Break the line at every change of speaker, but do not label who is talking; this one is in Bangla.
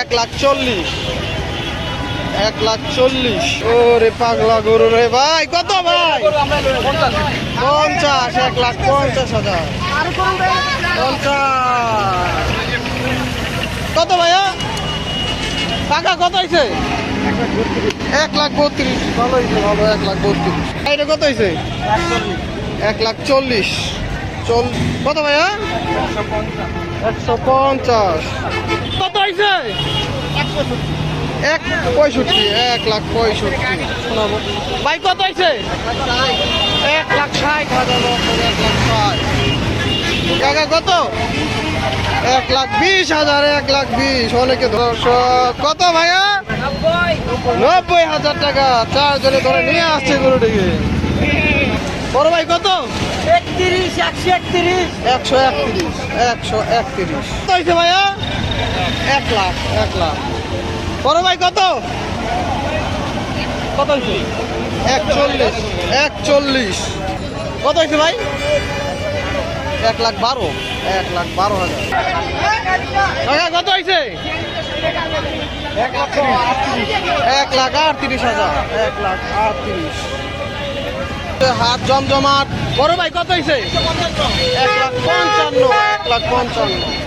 এক লাখ চল্লিশ। এক লাখ চল্লিশ। ওরে পাগলা গরু রে ভাই, কত ভাই? পঞ্চাশ, এক লাখ পঞ্চাশ হাজার। পঞ্চাশ। কত ভাইয়া টাকা কত হয়েছে এক লাখ বত্রিশ। ভালো হয়েছে ভালো, এক লাখ বত্রিশ। এটা কত হয়েছে এক লাখ চল্লিশ। চল কত ভাইয়া একশো পঞ্চাশ। এক এক লাখ ভাই, কত এক লাখ হাজার এক লাখ কত? এক লাখ বিশ হাজার, এক লাখ বিশ। অনেকে কত ভাইয়া? নব্বই হাজার টাকা। চারজনে ধরে নিয়ে আসছে গরুটিকে। বড় ভাই, কত?
একত্রিশ একশো একত্রিশ।
একশো একত্রিশ একশো একত্রিশ। কত হয়েছে ভাইয়া? এক লাখ এক লাখ। বড় ভাই কত? কত হয়েছে? একচল্লিশ একচল্লিশ। কত হয়েছে ভাই? এক লাখ বারো এক লাখ বারো হাজার। টাকা কত হয়েছে? এক লাখ আটত্রিশ হাজার এক লাখ আটত্রিশ। হাত জমজমাট। বড় ভাই কত হয়েছে এক লাখ পঞ্চান্ন এক লাখ পঞ্চান্ন।